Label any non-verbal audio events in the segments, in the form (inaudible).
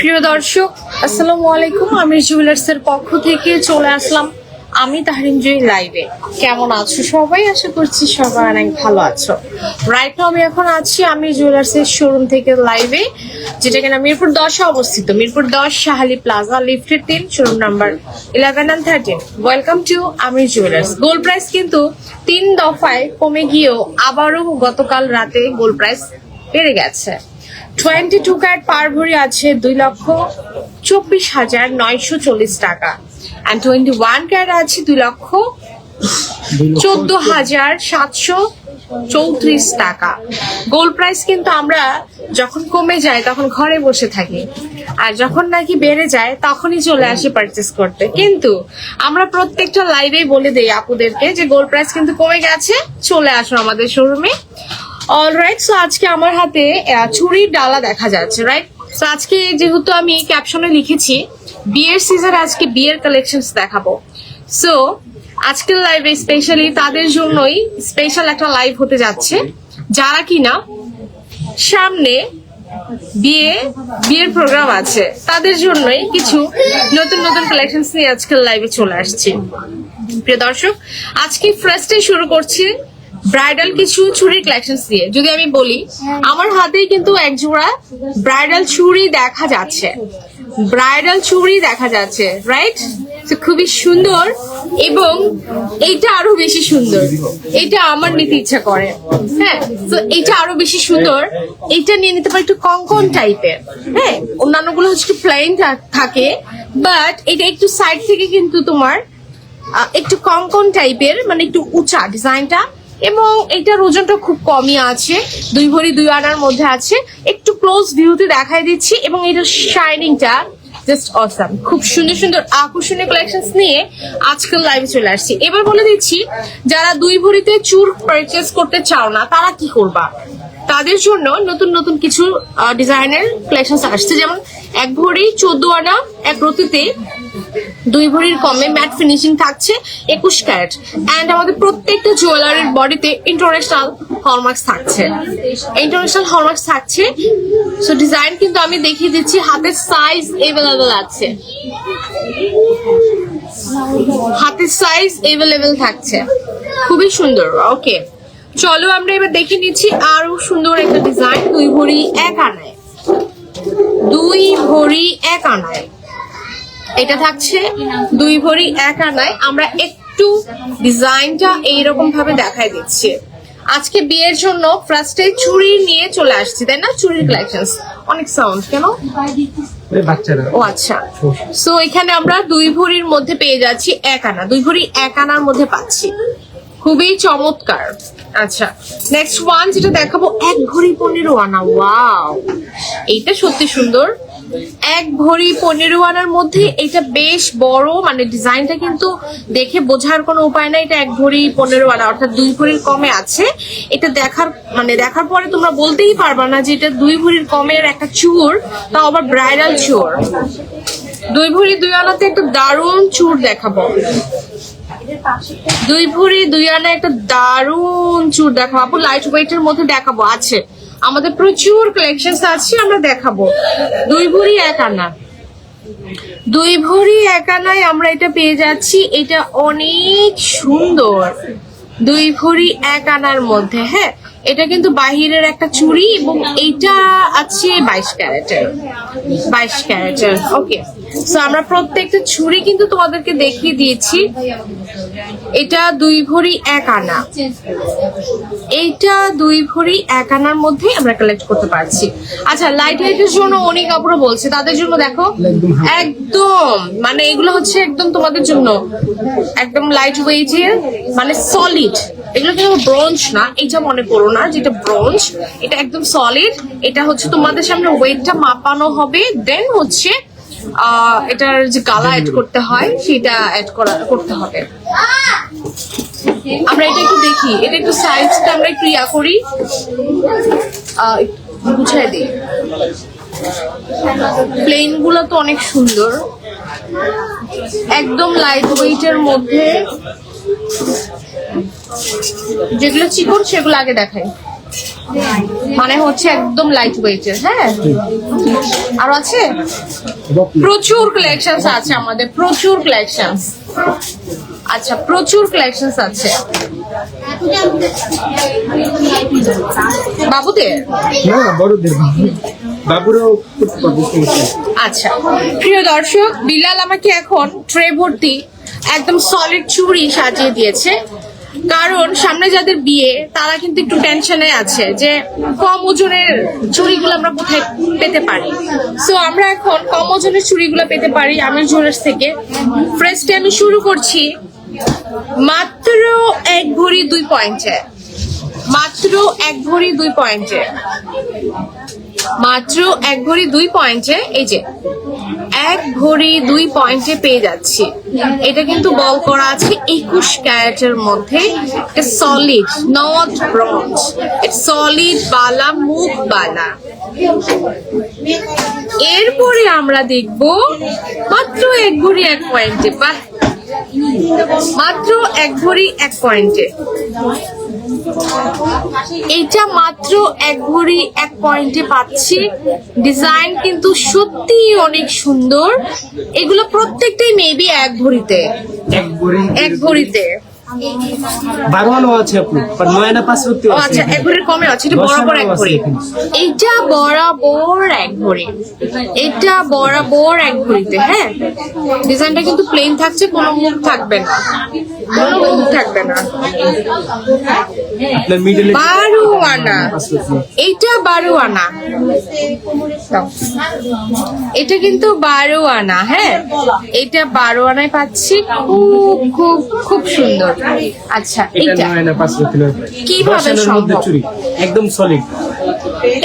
প্রিয় দর্শক, আসসালামু আলাইকুম। আমি জুয়েলার্সের পক্ষ থেকে চলে আসলাম আমি তাহরিন জয়ী লাইভে। কেমন আছো সবাই? আশা করছি সবাই অনেক ভালো আছো। রাইট আমি এখন আছি আমি জুয়েলার্সের শোরুম থেকে লাইভে, যেটা কিনা মিরপুর দশে অবস্থিত। মিরপুর দশ শাহালি প্লাজা, লিফটের তিন showroom number eleven and thirteen welcome to Amir jewellers. Gold price কিন্তু তিন দফায় কমে গিয়েও আবারও গতকাল রাতে গোল্ড প্রাইস বেড়ে গেছে। টোয়েন্টি টু ক্যারেট পার ভরি আছে দুই লক্ষ চব্বিশ হাজার নয়শো চল্লিশ টাকা। অ্যান্ড টোয়েন্টি ওয়ান ক্যারেট আছে দুই লক্ষ চোদ্দ হাজার সাতশো চৌত্রিশ টাকা। গোল্ড প্রাইস কিন্তু আমরা যখন কমে যায়, তখন ঘরে বসে থাকি। আর যখন নাকি বেড়ে যায়, তখনই চলে আসি পারচেস করতে। কিন্তু আমরা প্রত্যেকটা লাইভেই বলে দেই আপুদেরকে যে গোল্ড প্রাইস কিন্তু কমে গেছে, চলে আসো আমাদের শোরুমে অলরাইট সো আজকে আমার হাতে চুড়ির ডালা দেখা যাচ্ছে রাইট সো আজকে যেহেতু আমি ক্যাপশনে লিখেছি, বিয়ের সিজন আজকে বিয়ের কালেকশনস দেখাবো। সো আজকের লাইভে স্পেশালি তাদের জন্যই স্পেশাল একটা লাইভ হতে যাচ্ছে। যারা কিনা সামনে বিয়ে, বিয়ের প্রোগ্রাম আছে, তাদের জন্যই কিছু নতুন নতুন কালেকশনস নিয়ে আজকের লাইভে চলে আসছি। প্রিয় দর্শক, আজকে ফার্স্টে শুরু করছি ব্রাইডাল কিছু চুড়ির কালেকশন দিয়ে। যদি আমি বলি, আমার হাতেই কিন্তু এক জোড়া ব্রাইডাল চুড়ি দেখা যাচ্ছে। ব্রাইডাল চুড়ি দেখা যাচ্ছে রাইট খুবই সুন্দর এবং এইটা আরও বেশি সুন্দর। এটা আমার নিতে ইচ্ছা করে। হ্যাঁ তো এটা আরও বেশি সুন্দর। এটা নিয়ে নিতে পারি একটু কঙ্কন টাইপের হ্যাঁ অন্যান্যগুলো হচ্ছে একটু প্লেন থাকে বাট এটা একটু সাইড থেকে কিন্তু তোমার একটু কঙ্কন টাইপের মানে একটু উঁচা ডিজাইনটা এবং এটার ওজনটা খুব কমই আছে। দুই ভরি দুই আনার মধ্যে আছে। একটু ক্লোজ ভিউতে দেখাই দিচ্ছি এবং এটার শাইনিংটা জাস্ট অসাম খুব সুন্দর সুন্দর আকর্ষণীয় কালেকশন নিয়ে আজকাল লাইভে চলে আসছি। এবার বলে দিচ্ছি, যারা দুই ভরিতে চুর পারচেস করতে চাও না, তারা কি করবা? তাদের জন্য নতুন নতুন কিছু ডিজাইনের কালেকশন আসছে। যেমন এক ভরি চোদ্দ আনা, এক রতিতে দুই ভরির কমে ম্যাট ফিনিশিং থাকছে একুশ ক্যারেট। অ্যান্ড আমাদের প্রত্যেকটা জুয়েলারির বডিতে ইন্টারন্যাশনাল হলমার্কস থাকছে। ইন্টারন্যাশনাল হলমার্কস থাকছে। সো ডিজাইন কিন্তু আমি দেখিয়ে দিচ্ছি হাতের সাইজ এভেলেবেল আছে। হাতের সাইজ এভেলেবেল থাকছে। খুবই সুন্দর ওকে চলো আমরা এবার দেখে নিচ্ছি আরও সুন্দর একটা ডিজাইন দুই ভরি এক আনায়। দুই ভরি এক আনায়। এটা থাকছে দুই ভরি এক আনায়। আমরা একটু ডিজাইনটা এইরকম ভাবে দেখাই দিচ্ছি। আজকে বিয়ের জন্য ফার্স্টে চুড়ি নিয়ে চলে আসছি তাই না? চুড়ির কালেকশন অনেক সাউন্ড কেন? ও আচ্ছা। সো এখানে আমরা দুই ভরির মধ্যে পেয়ে যাচ্ছি এক আনা। দুই ভরি এক আনার মধ্যে পাচ্ছি। খুবই চমৎকার। আচ্ছা নেক্সট ওয়ান যেটা দেখাবো, এক ভরি পনেরো আনা ওয়াও এইটা সত্যি সুন্দর। এক ভরি পনেরো আনার মধ্যে এটা বেশ বড় মানে ডিজাইনটা কিন্তু দেখে বোঝার কোনো উপায় নাই, এটা এক ভরি পনেরো আনা অর্থাৎ দুই ভরির কমে আছে। এটা দেখার মানে দেখার পরে তোমরা বলতেই পারবা না যে এটা দুই ভরির কমের একটা চুর, তাও আবার ব্রাইডাল চুর। দুই ভরি দুই আনাতে একটা দারুণ চুর দেখাবো। দুই ভরি, দুই আনা একটা দারুণ চুর দেখাবো। আপু লাইট ওয়েটের মধ্যে দেখাবো, আছে। আমাদের প্রচুর কালেকশন আছে, আমরা দেখাবো। দুই ভরি, এক আনা। দুই ভরি, এক আনায় আমরা এটা পেয়ে যাচ্ছি। এটা অনেক সুন্দর। দুই ভরি, এক আনার মধ্যে হ্যাঁ? এটা কিন্তু বাহিরের একটা চুড়ি এবং এইটা আছে বাইশ ক্যারেটের। বাইশ ক্যারেটের ওকে সো আমরা প্রত্যেকটা ছুরি কিন্তু তোমাদেরকে দেখিয়ে দিয়েছি। এটা দুই ভরি এক আনা। এইটা দুই ভরি এক আনার মধ্যে আমরা কালেক্ট করতে পারছি। আচ্ছা লাইট ওয়েটের জন্য অনেক কাপড় বলছে। তাদের জন্য দেখো, একদম মানে এগুলো হচ্ছে একদম তোমাদের জন্য। একদম লাইট ওয়েটের মানে সলিড এগুলো কিন্তু ব্রঞ্জ না, এইটা মনে করো না, যেটা ব্রঞ্জ এটা একদম সলিড এটা হচ্ছে তোমাদের সামনে ওয়েটটা মাপানো হবে। দেন হচ্ছে এটার যে গালা অ্যাড করতে হয়, সেটা অ্যাড করা, করতে হবে। আমরা এটা একটু দেখি। এটা একটু সাইজটা আমরা একটু ইয়া করি। বুঝাই দিই। প্লেনগুলো তো অনেক সুন্দর। একদম লাইট ওয়েটের মধ্যে যেগুলো চিকন, সেগুলো আগে দেখাই। মানে হচ্ছে একদম লাইট ওয়েটের হ্যাঁ? আর আছে? প্রচুর কালেকশনস আছে আমাদের প্রচুর কালেকশনস আচ্ছা প্রচুর কালেকশনস আছে। বাবুদের? না বড়দের। বাবুরাও। আচ্ছা প্রিয় দর্শক বিলাল আমাকে এখন ট্রে ভর্তি একদম সলিড চুড়ি সাজিয়ে দিয়েছে। কারণ সামনে যাদের বিয়ে, তারা কিন্তু একটু টেনশনে আছে যে কম ওজনের চুড়িগুলো আমরা কোথায় পেতে পারি। সো আমরা এখন কম ওজনের চুড়িগুলো পেতে পারি আমির জুয়েলার্স থেকে। ফার্স্টে আমি শুরু করছি মাত্র এক ভরি দুই পয়েন্টে। মাত্র এক ভরি দুই পয়েন্টে। মাত্র এক ভরি দুই পয়েন্টে, এই যে। এক ভরি দুই পয়েন্টে পেয়ে যাচ্ছি। এটা কিন্তু বল করা আছে একুশ ক্যারেটের মধ্যে। সলিড নট ব্রঞ্জ সলিড বালা, মুখ বালা। এরপরে আমরা দেখব মাত্র এক ভরি এক পয়েন্টে মাত্র এক ভরি এক পয়েন্টে। এইটা মাত্র এক ভরি এক পয়েন্টে পাচ্ছি। ডিজাইন কিন্তু সত্যি অনেক সুন্দর। এগুলো প্রত্যেকটাই মেবি এক ভরিতে। এক ভরি এক ভরিতে। আলো আছে আপু নয় আনা পাঁচ রুটি আচ্ছা এক ভরির কমে আছে এটা বরাবর এক ভরি এইটা বরাবর এক ভরি এটা বরাবর এক ভরিতে হ্যাঁ? ডিজাইনটা কিন্তু প্লেন থাকছে কোনো মুখ থাকবে না। কোনো মুখ থাকবে না। আপনার মিডলে বারো আনা এইটা বারো আনা এটা কিন্তু বারো আনা হ্যাঁ? এটা বারো আনায় পাচ্ছি খুব খুব খুব সুন্দর। আচ্ছা এটা নয় পাঁচ নয় কীভাবে সম্ভব? চুরি একদম সলিড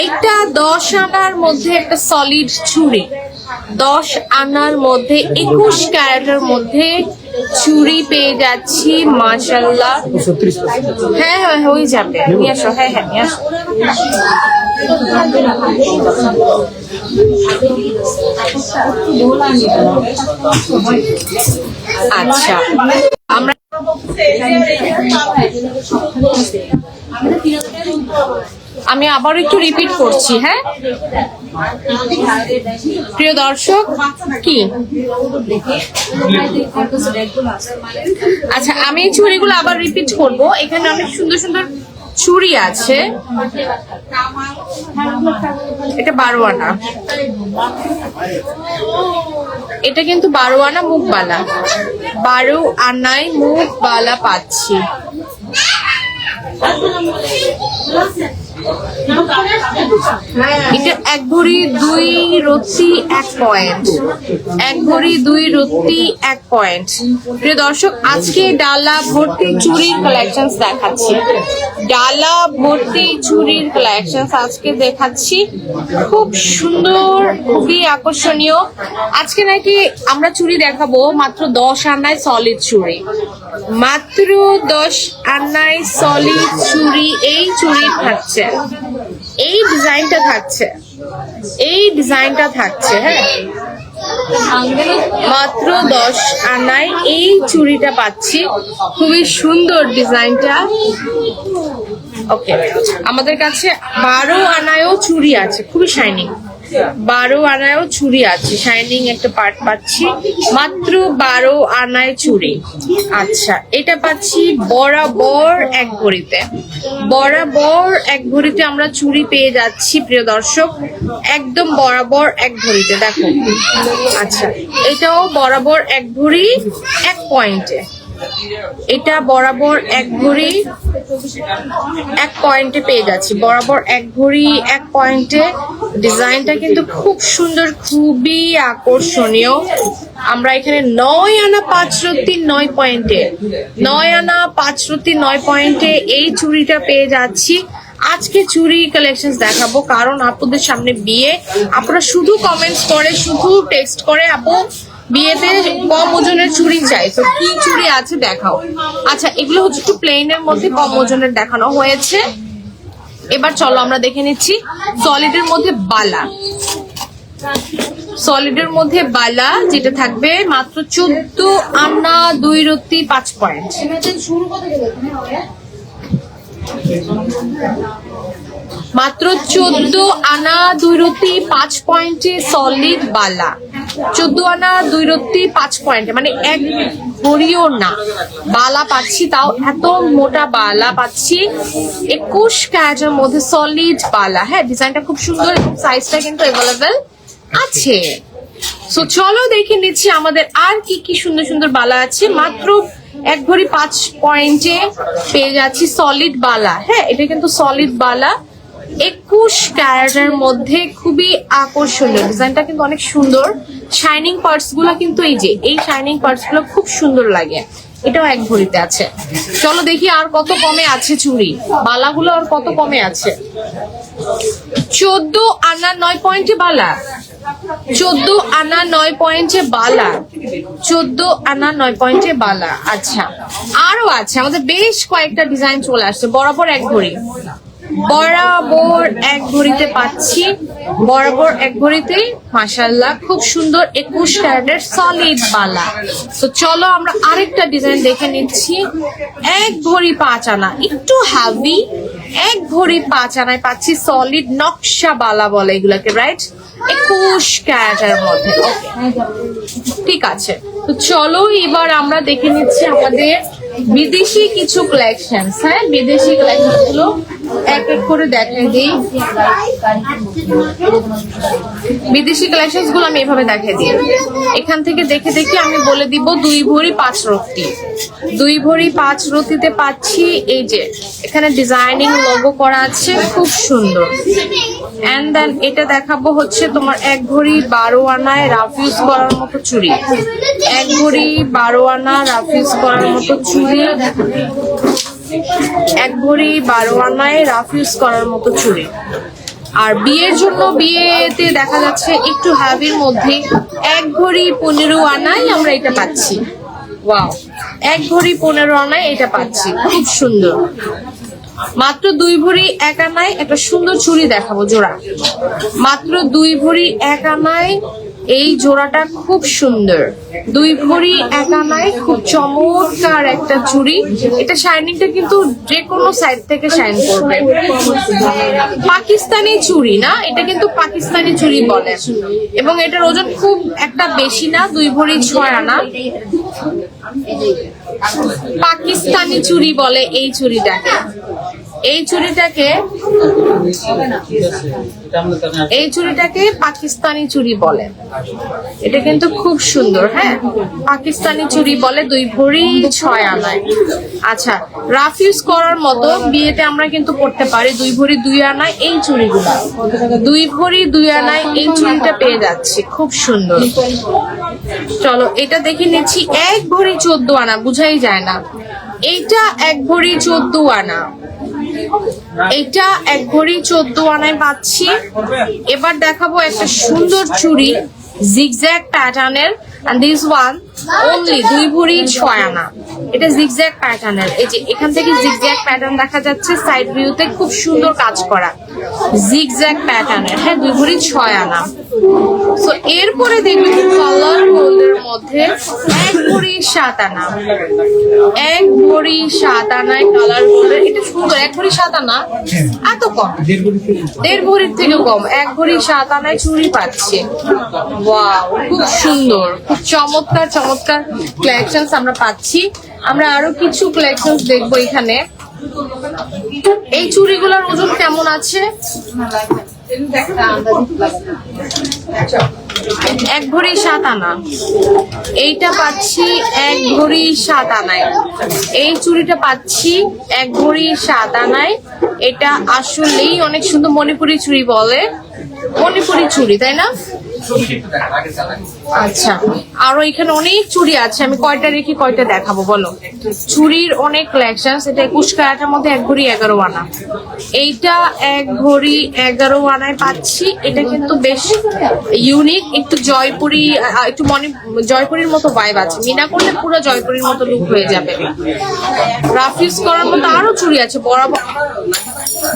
এটা দশ আনার মধ্যে একটা সলিড চুড়ি দশ আনার মধ্যে একুশ ক্যারেটের মধ্যে চুড়ি পেয়ে যাচ্ছি মাশাল্লাহ ছত্রিশ হ্যাঁ হ্যাঁ হয়ে যাবে। নিয়ে আসো হ্যাঁ হ্যাঁ নিয়ে আসো। আচ্ছা। আমি আবার একটু রিপিট করছি হ্যাঁ? প্রিয় দর্শক, কি? আচ্ছা আমি এই ছবিগুলো আবার রিপিট করব। এখানে অনেক সুন্দর সুন্দর চুড়ি আছে। এটা বারোয়ানা। এটা কিন্তু বারোয়ানা মুখবালা। মুখ বালা বারো আনায় মুখ বালা পাচ্ছি। এটা এক ভরি দুই রত্তি, এক পয়েন্ট। এক ভরি দুই রত্তি, এক পয়েন্ট। প্রিয় দর্শক, আজকে ডালা ভর্তি চুরির কালেকশনস দেখাচ্ছি। ডালা ভর্তি চুরির কালেকশনস আজকে দেখাচ্ছি। খুব সুন্দর, খুবই আকর্ষণীয়। আজকে নাকি আমরা চুরি দেখাবো মাত্র দশ আনায় সলিড চুরি। মাত্র দশ আনায় সলিড চুরি, এই চুরি থাকছে। এই ডিজাইনটা থাকছে। এই ডিজাইনটা থাকছে হ্যাঁ। মাত্র দশ আনায় এই চুড়িটা পাচ্ছি। খুবই সুন্দর ডিজাইনটা। ওকে, আমাদের কাছে বারো আনায়ও চুড়ি আছে, খুবই শাইনিং বারো আনায়ও চুড়ি আছে। শাইনিং একটা পার্ট পাচ্ছি। মাত্র বারো আনায় চুড়ি আচ্ছা এটা পাচ্ছি বরাবর এক ভরিতে বরাবর এক ভরিতে আমরা চুড়ি পেয়ে যাচ্ছি, প্রিয় দর্শক। একদম বরাবর এক ভরিতে দেখো। আচ্ছা এটাও বরাবর এক ভরি এক পয়েন্টে এটা বরাবর এক ঘড়ি, এক পয়েন্টে পেয়ে যাচ্ছি। বরাবর এক ঘড়ি, এক পয়েন্টে ডিজাইনটা কিন্তু খুব সুন্দর, খুবই আকর্ষণীয়। আমরা এখানে নয় আনা পাঁচ রত্তি, নয় পয়েন্টে নয় আনা পাঁচ রত্তি, নয় পয়েন্টে এই চুড়িটা পেয়ে যাচ্ছি। আজকে চুরি কালেকশন দেখাবো, কারণ আপুদের সামনে বিয়ে। আপনারা শুধু কমেন্টস করে, শুধু টেক্সট করে, আপু। বিয়েতে কম ওজনের চুড়ি চাই, তো কি চুড়ি আছে দেখাও। আচ্ছা এগুলো হচ্ছে একটু প্লেনের মধ্যে কম ওজনের দেখানো হয়েছে। এবার চলো আমরা দেখে নিচ্ছি সলিডের মধ্যে বালা। সলিডের মধ্যে বালা, যেটা থাকবে মাত্র চোদ্দ আন্না দুই রত্তি পাঁচ পয়েন্ট মাত্র চোদ্দ আনা দুই রতি পাঁচ পয়েন্টে সলিড বালা। চোদ্দ আনা দুই রতি পাঁচ পয়েন্টে মানে এক ভরিও না। বালা পাচ্ছি, তাও এত মোটা বালা পাচ্ছি। একুশ ক্যারেটের মধ্যে সলিড বালা। হ্যাঁ ডিজাইনটা খুব সুন্দর এবং সাইজটা কিন্তু অ্যাভেলেবেল আছে। সো চলো দেখে নিচ্ছি আমাদের আর কি কি সুন্দর সুন্দর বালা আছে। মাত্র এক ভরি পাঁচ পয়েন্টে পেয়ে যাচ্ছি সলিড বালা। হ্যাঁ এটা কিন্তু সলিড বালা। একুশ ক্যারেটের মধ্যে খুবই আকর্ষণীয়। ডিজাইনটা কিন্তু অনেক সুন্দর। শাইনিং পার্টসগুলো কিন্তু এই যে, এই শাইনিং পার্টসগুলো খুব সুন্দর লাগে। এটাও এক ভরিতে আছে। চলো দেখি আর কত কমে আছে চুড়ি। বালাগুলো আর কত কমে আছে? চোদ্দ আনা নয় পয়েন্টে বালা। চোদ্দ আনা নয় পয়েন্টে বালা। চোদ্দ আনা নয় পয়েন্টে বালা। আচ্ছা। আরও আছে। আমাদের বেশ কয়েকটা ডিজাইন চলে আসছে। বরাবর এক ভরি। বরাবর এক ভরিতে পাচ্ছি। বরাবর এক ভরিতে মাসাল্লাহ খুব সুন্দর একুশ ক্যারেটের সলিড বালা। তো চলো আমরা আরেকটা ডিজাইন দেখে নিচ্ছি। এক ভরি পাঁচ আনা, একটু হাভি এক ভরি পাঁচ আনায় পাচ্ছি সলিড নকশা বালা বলে এগুলাকে রাইট একুশ ক্যারেটের মধ্যে ঠিক আছে। তো চলো এবার আমরা দেখে নিচ্ছি আমাদের বিদেশি কিছু কালেকশন হ্যাঁ? বিদেশি কালেকশনগুলো এক এক করে দেখাই দিই। বিদেশি কালেকশনগুলো আমি এভাবে দেখাই দিই। এখান থেকে দেখে দেখে আমি বলে দিব, দুই ভরি পাঁচ রতি দুই ভরি পাঁচ রতিতে পাচ্ছি এই যে, এখানে ডিজাইনিং লোগো করা আছে, খুব সুন্দর। এন্ড দেন এটা দেখাবো হচ্ছে তোমার এক ভরি বারো আনায় রাফ ইউজ করার মতো চুড়ি। এক ভরি বারো আনা রাফ ইউজ করার মতো চুড়ি। এক ভরি বারো আনায় রাফ ইউজ করার মতো চুড়ি। আর বিয়ের জন্য বিয়েতে দেখা যাচ্ছে একটু হ্যাভির মধ্যে এক ভরি পনেরো আনায় আমরা এটা পাচ্ছি। ওয়াও, এক ভরি পনেরো আনায় এটা পাচ্ছি, খুব সুন্দর। মাত্র দুই ভরি এক আনায় একটা সুন্দর চুড়ি দেখাবো, জোড়া। মাত্র দুই ভরি এক আনায় এই জোড়াটা খুব সুন্দর। দুই ভরি এক আনায় খুব চমৎকার একটা চুড়ি। এটা শাইনিংটা কিন্তু যে কোনো সাইড থেকে শাইন করবে। পাকিস্তানি চুড়ি না, এটা কিন্তু পাকিস্তানি চুড়ি বলে। এবং এটার ওজন খুব একটা বেশি না, দুই ভরি ছয় আনা। পাকিস্তানি চুড়ি বলে এই চুড়িটাকে। এই চুড়িটাকে এই চুড়িটাকে পাকিস্তানি চুড়ি বলে। এটা কিন্তু খুব সুন্দর হ্যাঁ? পাকিস্তানি চুড়ি বলে, দুই ভরি ছয় আনায়। আচ্ছা রাফ ইউজ করার মতো বিয়েতে আমরা কিন্তু করতে পারি, দুই ভরি দুই আনায় এই চুড়িগুলো। দুই ভরি দুই আনায় এই চুড়িটা পেয়ে যাচ্ছে, খুব সুন্দর। চলো, এটা দেখে নিচ্ছি, এক ভরি চোদ্দ আনা, বুঝাই যায় না। এইটা এক ভরি চোদ্দ আনা। এটা এক ঘড়ি চোদ্দ আনায় পাচ্ছি। এবার দেখাবো একটা সুন্দর চুড়ি জিগজ্যাগ প্যাটার্নের অ্যান্ড দিস one only দুই ভরি ছয় আনা এটা জিগজ্যাগ প্যাটার্নের এই যে এখান থেকে জিগজ্যাগ প্যাটার্ন দেখা যাচ্ছে সাইড ভিউতে খুব সুন্দর কাজ করা। জিগজ্যাগ প্যাটার্নের হ্যাঁ দুই ভরি ছয় আনা সো এরপরে দেখবেন কালার গোল্ডের মধ্যে এক ভরি সাত আনা এক ভরি সাত আনায় কালার গোল্ডের এটা সুন্দর, এক ভরি সাত আনা এত কম। দেড় ভরির থেকে কম। এক ভরি সাত আনায় চুড়ি পাচ্ছি। ওয়াও খুব সুন্দর, খুব চমৎকার চমৎকার। কালেকশন আমরা পাচ্ছি। আমরা আরও কিছু কালেকশন দেখব এখানে। এই চুড়িগুলোর ওজন কেমন আছে? এক ভরি সাত আনা। এইটা পাচ্ছি এক ভরি সাত আনায়। এই চুড়িটা পাচ্ছি এক ভরি সাত আনায়। এটা আসলেই অনেক সুন্দর মণিপুরি চুড়ি বলে। মণিপুরি চুড়ি, তাই না? আচ্ছা। আরও এখানে অনেক চুড়ি আছে, আমি কয়টা রেখে কয়টা দেখাবো, বলো? চুড়ির অনেক কালেকশন এটা একুশ ক্যারেটের মধ্যে এক ভরি এগারো আনা। এইটা এক ভরি এগারো আনায় পাচ্ছি, এটা কিন্তু বেশ ইউনিক একটু জয়পুরি একটু মনে, জয়পুরির মতো ভাইব আছে। মিনা করলে পুরো জয়পুরির মতো লুক হয়ে যাবে। রাফিউজ করার মতো আরও চুড়ি আছে, বরাবর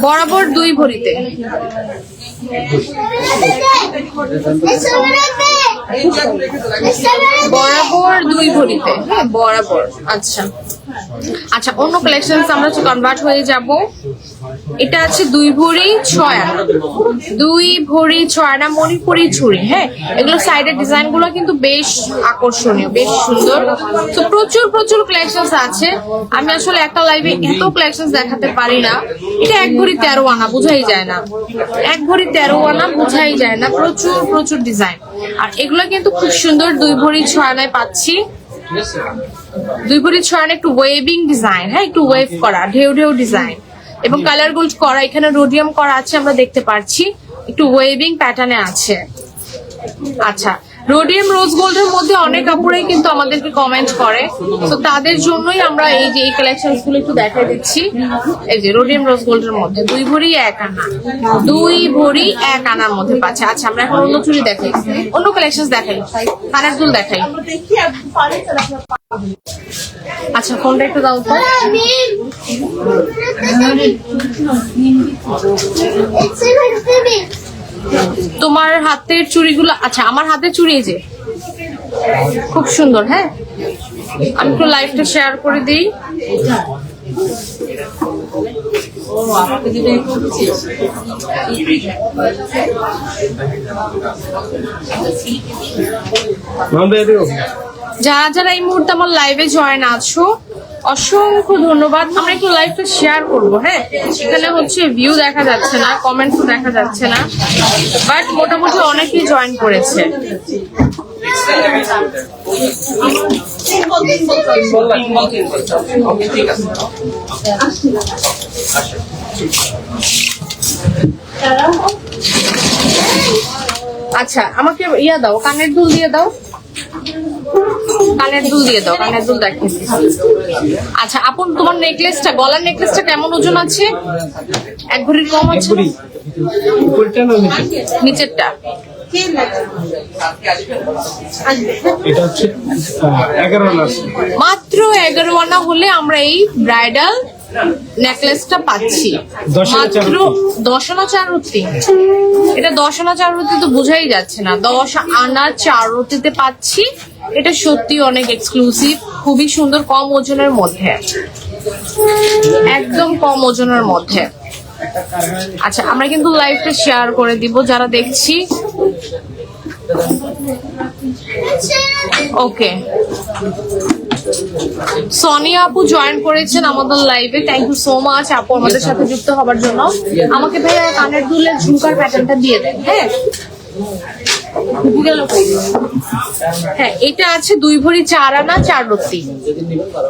বরাবর দুই ভরিতে। বরাবর দুই ভরিতে। হ্যাঁ বরাবর। আচ্ছা। আচ্ছা অন্য কালেকশন আমরা কনভার্ট হয়ে যাব। এটা আছে দুই ভরি ছয় আনা। দুই ভরি ছয় আনা মণিপুরি ছুরি হ্যাঁ? এগুলো সাইডের ডিজাইনগুলো কিন্তু বেশ আকর্ষণীয়, বেশ সুন্দর। তো প্রচুর প্রচুর কালেকশন আছে। আমি আসলে একটা লাইভে এত কালেকশন দেখাতে পারি না। এটা এক ভরি তেরো আনা, বোঝাই যায় না। এক ভরি তেরো আনা, বোঝাই যায় না। প্রচুর প্রচুর ডিজাইন আর এগুলো কিন্তু খুব সুন্দর, দুই ভরি ছয় আনায় পাচ্ছি। দুই ভরি ছড়ানো একটু ওয়েভিং ডিজাইন হ্যাঁ একটু ওয়েভ করা, ঢেউ ঢেউ ডিজাইন এবং কালার গোল্ড করা, এখানে রোডিয়াম করা আছে, আমরা দেখতে পারছি। একটু ওয়েভিং প্যাটার্নে আছে। আচ্ছা রোডিয়াম রোজ গোল্ডের মধ্যে অনেক কাপড়েই কিন্তু আমাদেরকে কমেন্ট করে। তো তাদের জন্যই আমরা এই যে এই কালেকশনগুলো একটু দেখাই দিচ্ছি। এই যে রোডিয়াম রোজ গোল্ডের মধ্যে দুই ভরি এক আনা। দুই ভরি এক আনার মধ্যে পাচ্ছে। আচ্ছা আমরা এখন অন্য চুরি দেখাই। অন্য কালেকশন দেখাই। কানের দুল দেখাই। আচ্ছা ফোনটা একটু দাও তো। তোমার হাতের চুড়িগুলো আচ্ছা আমার হাতের চুড়ি এই যে। খুব সুন্দর হ্যাঁ? আমি একটু লাইভটা শেয়ার করে দিই। যারা যারা এই মুহূর্তে আমার লাইভে জয়েন আছো অসংখ্য ধন্যবাদ। আমরা একটু লাইভটা শেয়ার করব হ্যাঁ? এখানে হচ্ছে ভিউ দেখা যাচ্ছে না কমেন্টস দেখা যাচ্ছে না। বাট মোটামুটি অনেকেই জয়েন করেছে। আচ্ছা আমাকে ইয়া দাও, কানের দুল দিয়ে দাও। কানের দুল দিয়ে দাও কানের দুল দেখে আচ্ছা আপন তোমার নেকলেসটা গলার নেকলেসটা কেমন ওজন আছে? এক ভরির কম আছে? নিচেরটা? মাত্র এগারো আনা হলে আমরা এই ব্রাইডাল নেকলেসটা পাচ্ছি। মাত্র দশ আনা চারুতি। এটা দশ আনা চারুতি তো বোঝাই যাচ্ছে না। দশ আনা চারুতিতে পাচ্ছি। এটা সত্যি অনেক এক্সক্লুসিভ খুবই সুন্দর, কম ওজনের মধ্যে। একদম কম ওজনের মধ্যে। আচ্ছা আমরা কিন্তু লাইভটা শেয়ার করে দিব, যারা দেখছি। ওকে সোনিয়া আপু জয়েন করেছেন আমাদের লাইভে থ্যাংক ইউ সো মাচ আপু আমাদের সাথে যুক্ত হবার জন্য। আমাকে ভাইয়া কানের দুলের ঝুমকার প্যাটার্নটা দিয়ে দেন হ্যাঁ? গেল হ্যাঁ এটা আছে দুই ভরি চার আনা চার রত্তি।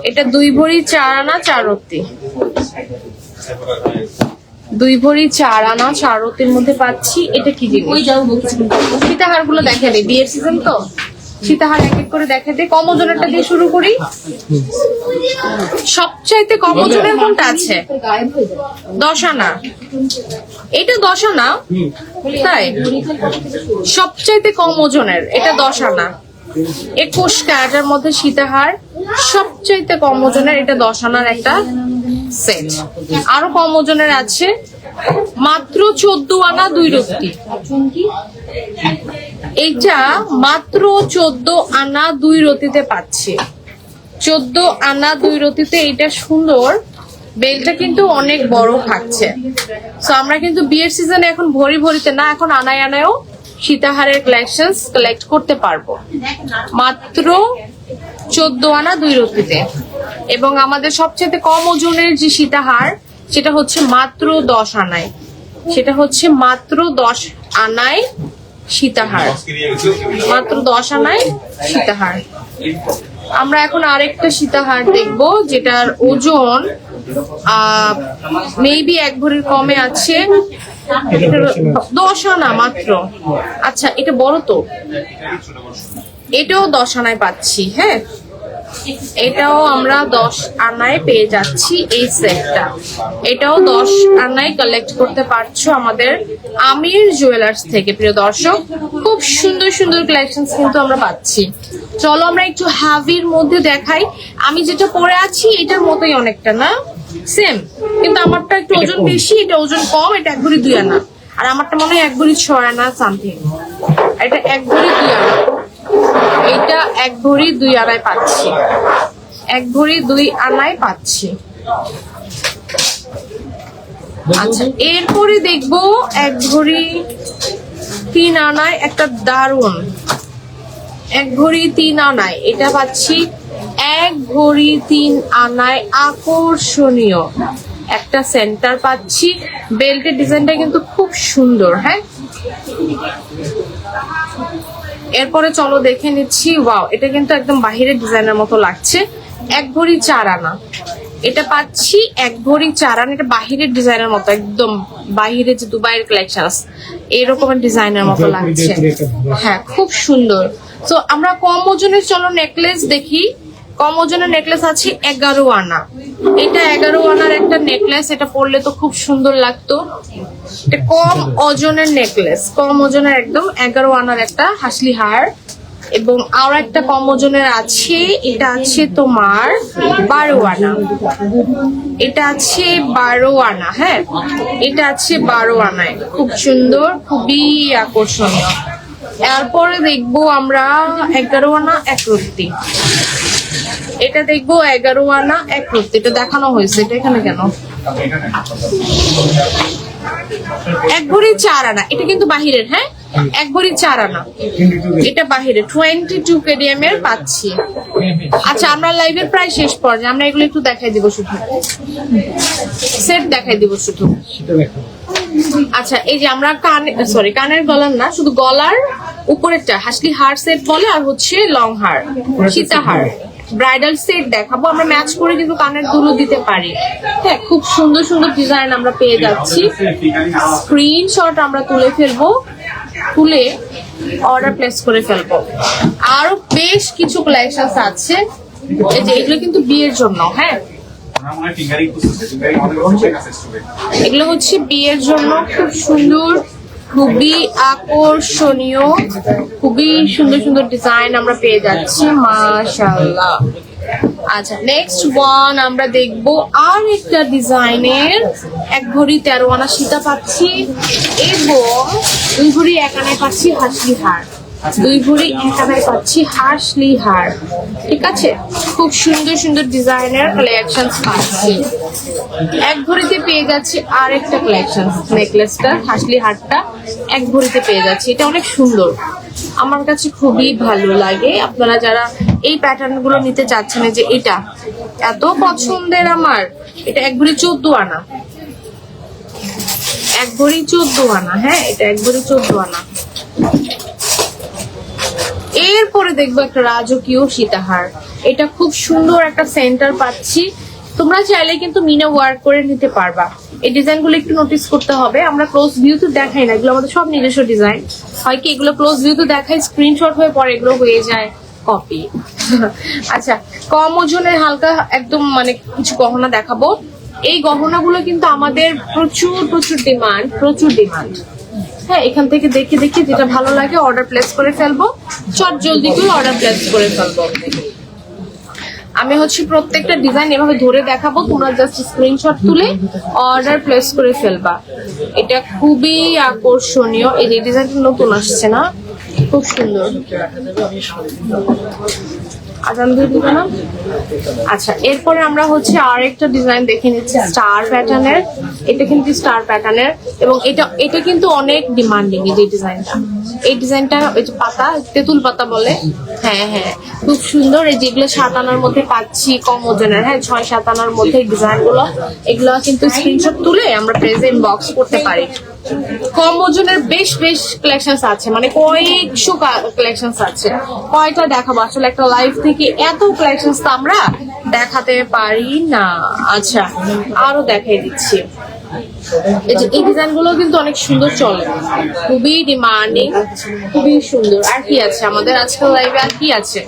এটা দুই ভরি চার আনা চার রত্তি। দুই ভরি চার আনা চার রত্তির মধ্যে পাচ্ছি। এটা কি জিনিস? তাহারগুলো দেখেনি বিয়ের সিজন তো? সীতাহার এক এক করে দেখে দে কম ওজনেরটা দিয়ে শুরু করি। সবচাইতে কম ওজনের কোনটা আছে? দশ আনা এটা দশ আনা তাই? সবচাইতে কম ওজনের এটা দশ আনা একুশ ক্যারেটের মধ্যে সীতাহার, সবচাইতে কম ওজনের এটা দশ আনার একটা সেট। আরও কম ওজনের আছে মাত্র চোদ্দ আনা দুই রত্তি এইটা মাত্র চোদ্দ আনা দুই রতিতে পাচ্ছি। চোদ্দ আনা দুই রতিতে এইটা সুন্দর। বেলটা কিন্তু অনেক বড় থাকছে। তো আমরা কিন্তু বিয়ের সিজনে এখন ভরি ভরিতে না, এখন আনায় আনায়ও সীতাহারের কালেকশন কালেক্ট করতে পারব। মাত্র চোদ্দ আনা দুই রতিতে। এবং আমাদের সবচেয়ে কম ওজনের যে সীতাহার, সেটা হচ্ছে মাত্র দশ আনায়। সেটা হচ্ছে মাত্র দশ আনায় সীতাহার। মাত্র দশ আনায় সীতাহার। আমরা এখন আরেকটা সীতাহার দেখব, যেটার ওজন মেবি এক ভরির কমে আছে। দশ আনা মাত্র। আচ্ছা এটা বড় তো? এটাও দশ আনায় পাচ্ছি হ্যাঁ? এটাও আমরা দশ আনায় পেয়ে যাচ্ছি এই সেটটা। এটাও দশ আনায় কালেক্ট করতে পারছ আমাদের আমির জুয়েলার্স থেকে প্রিয় দর্শক। খুব সুন্দর সুন্দর কালেকশন কিন্তু আমরা পাচ্ছি। চলো আমরা একটু হাভির মধ্যে দেখাই। আমি যেটা পরে আছি এটার মতোই অনেকটা না? সেম কিন্তু আমারটা একটু ওজন বেশি এটা ওজন কম এটা এক ভরি দুই আনা। আর আমারটা মনে হয় এক ভরি ছয় আনা সামথিং এটা এক ভরি দুই আনা। এটা এক ভরি দুই আড়াই পাচ্ছি। এক ভরি দুই আনায় পাচ্ছি। আচ্ছা এরপরে দেখব এক ভরি তিন আনায় একটা দারুণ এক ভরি তিন আনায় এটা পাচ্ছি এক ভরি তিন আনায় আকর্ষণীয়। একটা সেন্টার পাচ্ছি। বেল্টের ডিজাইনটা কিন্তু খুব সুন্দর হ্যাঁ? এরপরে চলো দেখে নিচ্ছি ওয়াও এটা কিন্তু একদম বাহিরের ডিজাইনের মতো লাগছে। এক ভরি চার আনা। এটা পাচ্ছি এক ভরি চার আনা এটা বাহিরের ডিজাইনের মতো একদম বাহিরে যে দুবাইয়ের কালেকশন এরকমের ডিজাইনের মতো লাগছে। হ্যাঁ খুব সুন্দর। তো আমরা কম ওজনের চলো নেকলেস দেখি। কম ওজনের নেকলেস আছে, এগারো আনা। এটা এগারো আনার একটা নেকলেস এটা পরলে তো খুব সুন্দর লাগতো। এটা কম ওজনের নেকলেস কম ওজনের একদম এগারো আনার একটা হাসলি হার। এবং আর একটা কম ওজনের আছে, এটা আছে তোমার বারো আনা। এটা আছে বারো আনা হ্যাঁ? এটা আছে বারো আনায়। খুব সুন্দর, খুবই আকর্ষণীয়। এরপরে দেখব আমরা এগারো আনা এক রত্তি এটা দেখব এগারো আনা এক রত্তি এটা দেখানো হয়েছে, এটা এখানে কেন? এক ভরি চার আনা। এটা কিন্তু বাহিরের হ্যাঁ? এক ভরি চার আনা। এটা বাহিরে টোয়েন্টি টু কেডিএম এর পাচ্ছি। আচ্ছা আমরা লাইভের প্রায় শেষ পর্যায়ে। আমরা এগুলো একটু দেখাই দিব শুধু। সেট দেখাই দিব শুধু। আচ্ছা এই যে আমরা কানে সরি কানের গলার না শুধু গলার উপরেরটা হাসলি হার সেট বলে আর হচ্ছে লং হার সীতা হার ব্রাইডাল সেট দেখাবো আমরা ম্যাচ করে কিন্তু কানের দুলো দিতে পারি। হ্যাঁ খুব সুন্দর সুন্দর ডিজাইন আমরা পেয়ে যাচ্ছি। স্ক্রিনশট আমরা তুলে ফেলব তুলে অর্ডার প্লেস করে ফেলব। আরও বেশ কিছু কালেকশন আছে। এই যে এগুলো কিন্তু বিয়ের জন্য হ্যাঁ। এগুলো হচ্ছে বিয়ের জন্য খুব সুন্দর, খুবই আকর্ষণীয়, খুবই সুন্দর সুন্দর ডিজাইন আমরা পেয়ে যাচ্ছি, মাশাআল্লাহ। আচ্ছা নেক্সট ওয়ান আমরা দেখব আর একটা ডিজাইনের এক ভরি তেরো আনা সীতা পাচ্ছি এবং দুই ভরি এক আনায় পাচ্ছি হাসলি হার দুই ভরি এক আনায় পাচ্ছি হাসলি হার ঠিক আছে? খুব সুন্দর সুন্দর ডিজাইনের কালেকশন পাচ্ছি। এক ভরিতে পেয়ে যাচ্ছি আর একটা কালেকশন নেকলেসটা হাসলি হারটা এক ভরিতে পেয়ে যাচ্ছি। এটা অনেক সুন্দর। আমার কাছে খুবই ভালো লাগে। আপনারা যারা এই প্যাটার্নগুলো নিতে চাচ্ছেন যে এটা, এত পছন্দের আমার। এটা এক ভরি চোদ্দ আনা। এক ভরি চোদ্দ আনা হ্যাঁ? এটা এক ভরি চোদ্দ আনা। এরপরে দেখব একটা রাজকীয় সীতাহার। এটা খুব সুন্দর একটা সেন্টার পাচ্ছি। তোমরা চাইলে কিন্তু মিনা ওয়ার্ক করে নিতে পারবা। এই ডিজাইনগুলো একটু নোটিস করতে হবে। আমরা ক্লোজ ভিউ তো দেখাই না। এগুলো আমাদের সব নিজস্ব ডিজাইন হয় কি, এগুলো ক্লোজ ভিউ তো দেখাই স্ক্রিনশট হয়ে পরে এগুলো হয়ে যায় কপি (laughs) আচ্ছা কম ওজনের হালকা একদম মানে কিছু গহনা দেখাবো। এই গহনাগুলো কিন্তু আমাদের প্রচুর প্রচুর ডিমান্ড প্রচুর ডিমান্ড হ্যাঁ এখান থেকে দেখে দেখে যেটা ভালো লাগে অর্ডার প্লেস করে ফেলব। চট, জলদি করে অর্ডার প্লেস করে ফেলব। আমি হচ্ছে প্রত্যেকটা ডিজাইন এভাবে ধরে দেখাবো, তোমরা জাস্ট স্ক্রিনশট তুলে অর্ডার প্লেস করে ফেলবা। এটা খুবই আকর্ষণীয়। এই যে ডিজাইনটা নতুন আসছে না, খুব সুন্দর। আজান দিয়ে দিবে না? আচ্ছা এরপরে আমরা হচ্ছে আর একটা ডিজাইন দেখে নিচ্ছি স্টার প্যাটার্নের এটা কিন্তু স্টার প্যাটার্নের এবং এটা এটা কিন্তু অনেক ডিমান্ডিং এই যে ডিজাইনটা এই ডিজাইনটা ওই যে পাতা, তেঁতুল পাতা বলে। হ্যাঁ হ্যাঁ খুব সুন্দর। এই যেগুলো সাত আনার মধ্যে পাচ্ছি কম ওজনের। হ্যাঁ ছয়, সাত আনার মধ্যে ডিজাইনগুলো এগুলো কিন্তু স্ক্রিনশট তুলে আমরা প্রেজেন্ট বক্স করতে পারি। কম ওজনের বেশ বেশ কালেকশন আছে। মানে কয়েকশো কালেকশন আছে। কয়টা দেখাবো? আসলে একটা লাইফ থেকে এত কালেকশন তো আমরা দেখাতে পারি না। আচ্ছা আরও দেখাই দিচ্ছি। এই যে, এই ডিজাইনগুলো কিন্তু অনেক সুন্দর চলে। খুবই ডিমান্ডিং খুবই সুন্দর। আর কি আছে? আমাদের আজকাল লাইভে আর কি আছে?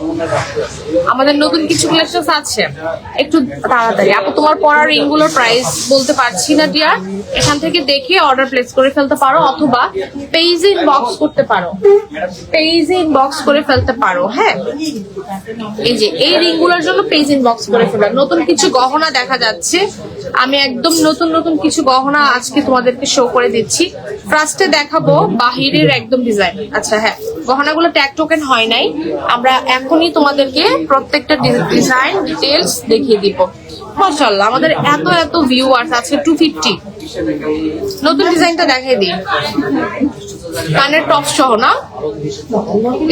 আমাদের নতুন কিছু কালেকশন আছে। একটু তাড়াতাড়ি। আপু, তোমার পড়ার রিংগুলোর প্রাইস বলতে পারছি না ডিয়ার এখান থেকে দেখে অর্ডার প্লেস করে ফেলতে পারো, অথবা পেজ ইনবক্স করতে পারো। পেজ ইনবক্স করে ফেলতে পারো হ্যাঁ? এই যে, এই রিংগুলোর জন্য পেজ ইনবক্স করে ফেলো নতুন কিছু গহনা দেখা যাচ্ছে। আমি একদম নতুন নতুন কিছু গহনা আজকে তোমাদেরকে শো করে দিচ্ছি। ফার্স্টে দেখাবো বাহিরের একদম ডিজাইন আচ্ছা হ্যাঁ গহনাগুলো ট্যাগ টোকেন হয় নাই। আমরা এখনই তোমাদেরকে প্রত্যেকটা ডিজাইন ডিটেলস দেখিয়ে দিব। মাশাআল্লাহ, আমাদের এত এত ভিউ আছে টু ফিফটি নতুন ডিজাইনটা দেখাই দিই। কানের টপ সহ, না?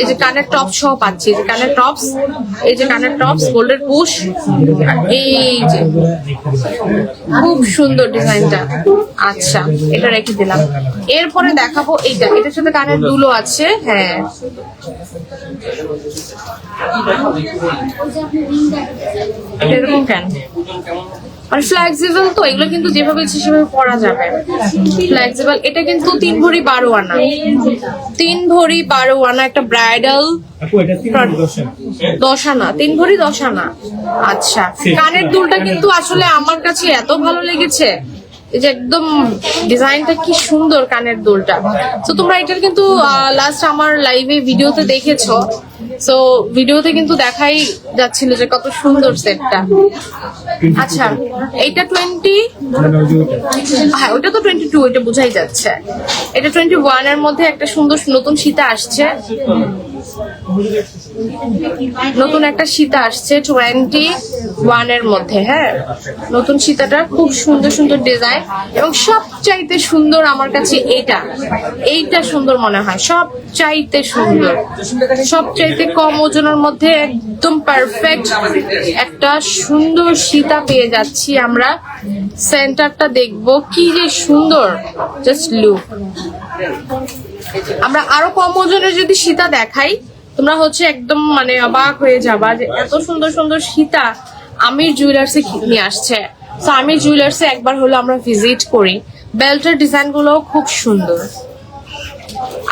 এই যে কানের টপ সহ পাচ্ছি, এই যে কানের টপস, এই যে কানের টপস, গোল্ডের পুশ এই যে খুব সুন্দর ডিজাইনটা। আচ্ছা এটা রেখে দিলাম। এরপরে দেখাবো এইটা, এটার সাথে কানের দুলো আছে হ্যাঁ। এরকম কেন? মানে ফ্লেক্সিবল তো এগুলো কিন্তু যেভাবে ইচ্ছে সেভাবে পরা যাবে। ফ্লেক্সিবল এটা কিন্তু তিন ভরি বারো আনা। তিন ভরি বারো আনা একটা ব্রাইডাল। দশ আনা। তিন ভরি দশ আনা। আচ্ছা কানের দুলটা কিন্তু আসলে আমার কাছে এত ভালো লেগেছে। এই যে একদম ডিজাইনটা কি সুন্দর কানের দুলটা। তো তোমরা এটার কিন্তু লাস্ট আমার লাইভে ভিডিওতে দেখেছ। তো ভিডিওতে কিন্তু দেখাই যাচ্ছিল যে কত সুন্দর সেটটা আচ্ছা এইটা টোয়েন্টি। হ্যাঁ ওটা তো টোয়েন্টি টু এটা বোঝাই যাচ্ছে। এটা টোয়েন্টি ওয়ানের মধ্যে একটা সুন্দর নতুন সীতা আসছে। নতুন একটা সীতা আসছে টোয়েন্টি ওয়ানের মধ্যে হ্যাঁ? নতুন সীতাটা খুব সুন্দর সুন্দর ডিজাইন এবং সব চাইতে সুন্দর আমার কাছে এটা এইটা সুন্দর মনে হয় সব চাইতে সুন্দর। সব চাইতে কম ওজনের মধ্যে একদম পারফেক্ট একটা সুন্দর সীতা পেয়ে যাচ্ছি আমরা। সেন্টারটা দেখব, কি যে সুন্দর জাস্ট লুক আমরা আরও কম ওজনের যদি সীতা দেখাই, তোমরা হচ্ছে একদম মানে অবাক হয়ে যাবা যে এত সুন্দর সুন্দর সীতা আমির জুয়েলার্সে নিয়ে আসছে। তো আমির জুয়েলার্সে একবার হলো আমরা ভিজিট করি। বেল্টের ডিজাইনগুলো খুব সুন্দর।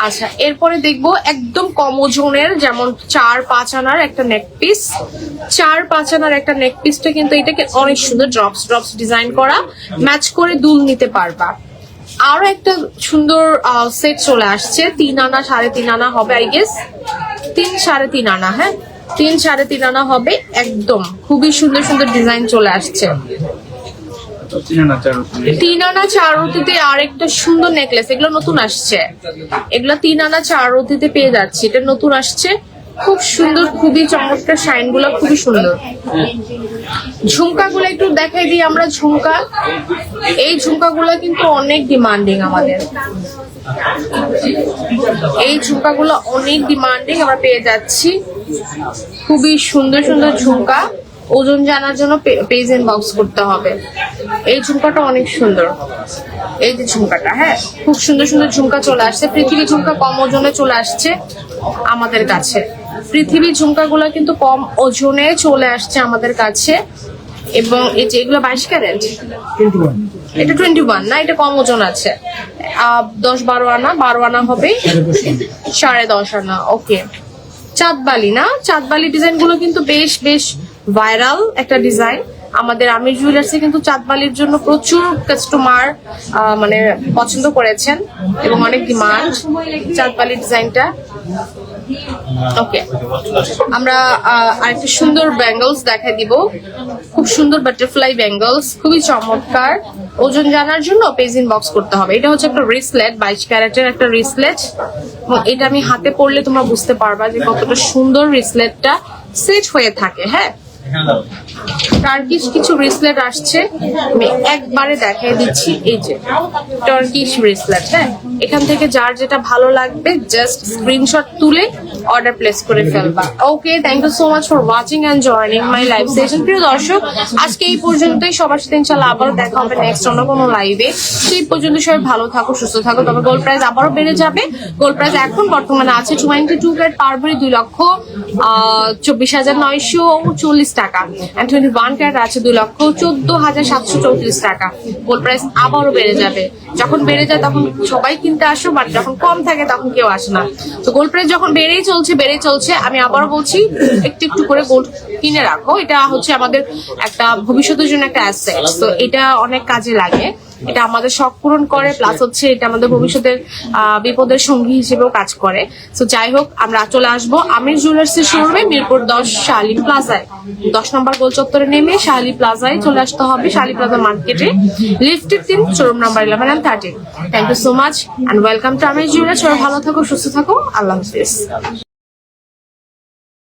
আচ্ছা এরপরে দেখব একদম কম ওজনের যেমন চার পাঁচ আনার একটা নেক পিস চার পাঁচ আনার একটা নেক পিসটা কিন্তু এটাকে অনেক সুন্দর ড্রপস ড্রপস ডিজাইন করা। ম্যাচ করে দুল নিতে পারবা। আরও একটা সুন্দর সেট চলে আসছে। তিন আনা সাড়ে তিন আনা হবে আই গেস তিন সাড়ে তিন আনা হ্যাঁ? তিন সাড়ে তিন আনা হবে একদম। খুবই সুন্দর সুন্দর ডিজাইন চলে আসছে। তিন আনা চার রতিতে আরেকটা সুন্দর নেকলেস এগুলো নতুন আসছে। এগুলো তিন আনা চার রতিতে পেয়ে যাচ্ছি। এটা নতুন আসছে। খুব সুন্দর, খুবই চমৎকার শাইনগুলো খুবই সুন্দর। ঝুমকা গুলো একটু দেখাই দিই আমরা, ঝুমকা। এই ঝুমকা গুলো কিন্তু অনেক ডিমান্ডিং আমাদের। এই ঝুমকা গুলো অনেক ডিমান্ডিং আমরা পেয়ে যাচ্ছি। খুবই সুন্দর সুন্দর ঝুমকা। ওজন জানার জন্য পেজ বক্স করতে হবে। এই ঝুমকাটা অনেক সুন্দর। এই যে ঝুমকাটা হ্যাঁ? খুব সুন্দর সুন্দর ঝুমকা চলে আসছে। পৃথিবী ঝুমকা কম ওজনে চলে আসছে আমাদের কাছে। পৃথিবী ঝুমকাগুলো কিন্তু কম ওজনে চলে আসছে আমাদের কাছে। এবং এই যে এগুলো বাইশ ক্যারেট? এটা টোয়েন্টি ওয়ান না? এটা কম ওজন আছে। দশ বারো আনা বারো আনা হবে। সাড়ে দশ আনা। ওকে চাঁদবালি না? চাঁদবালি ডিজাইনগুলো কিন্তু বেশ বেশ ভাইরাল একটা ডিজাইন। আমাদের আমির জুয়েলার্সে কিন্তু চাঁদবালির জন্য প্রচুর কাস্টমার মানে পছন্দ করেছেন এবং অনেক ডিমান্ড চাঁদবালি ডিজাইনটা। ওকে আমরা আরেকটা সুন্দর ব্যাঙ্গলস দেখা দিব। খুব সুন্দর বাটারফ্লাই ব্যাঙ্গলস খুবই চমৎকার। ওজন জানার জন্য পেজিন বক্স করতে হবে। এটা হচ্ছে একটা রিসলেট বাইশ ক্যারেটের একটা রিসলেট এটা আমি হাতে পড়লে তোমরা বুঝতে পারবা যে কতটা সুন্দর রিসলেটটা সেট হয়ে থাকে হ্যাঁ? টার্কিশ কিছু রিসলেট আসছে। আমি একবারে দেখাই দিচ্ছি, এই যে টার্কিশ রিসলেট হ্যাঁ? এখান থেকে যার যেটা ভালো লাগবে জাস্ট স্ক্রিনশট তুলে অর্ডার প্লেস করে ফেলবা। Okay thank you so much for watching and joining my live session প্রিয় দর্শক, আজকে এই পর্যন্তই। সবার সাথে ইনশাল্লাহ আবারও দেখা হবে নেক্সট অন্য কোনো লাইভে সেই পর্যন্ত সবাই ভালো থাকো, সুস্থ থাকো। তবে গোল্ড প্রাইস আবারও বেড়ে যাবে। গোল্ড প্রাইস এখন বর্তমানে আছে টোয়েন্টি টু ক্যারেট পার ভরি দুই লক্ষ চব্বিশ হাজার নয়শো চল্লিশ টাকা। টোয়েন্টি ওয়ান ক্যারেট আছে দুই লক্ষ চোদ্দ হাজার সাতশো চৌত্রিশ টাকা। গোল্ড প্রাইস আবারও বেড়ে যাবে। যখন বেড়ে যায় তখন সবাই কিনতে আসো বাট যখন কম থাকে তখন কেউ আসে না। তো গোল্ড প্রাইস যখন বেড়েই চলছে বেড়েই চলছে, আমি আবারও বলছি, একটু একটু করে গোল্ড কিনে রাখো এটা হচ্ছে আমাদের একটা ভবিষ্যতের জন্য একটা অ্যাসেট তো এটা অনেক কাজে লাগে। এটা আমাদের শখ পূরণ করে প্লাস হচ্ছে এটা আমাদের ভবিষ্যতের বিপদের সঙ্গী হিসেবেও কাজ করে। তো যাই হোক, আমরা চলে আসব আমির জুয়েলার্স এর শোরুমে মিরপুর দশ শালি প্লাজায় দশ নম্বর গোল চত্বরে নেমে শালি প্লাজায় চলে আসতে হবে, শালি প্লাজা মার্কেটে লিফটের তিন showroom number eleven and thirteen thank you so much and welcome to Amir jewellers সবাই ভালো থাকো, সুস্থ থাকো। আল্লাহ হাফিজ।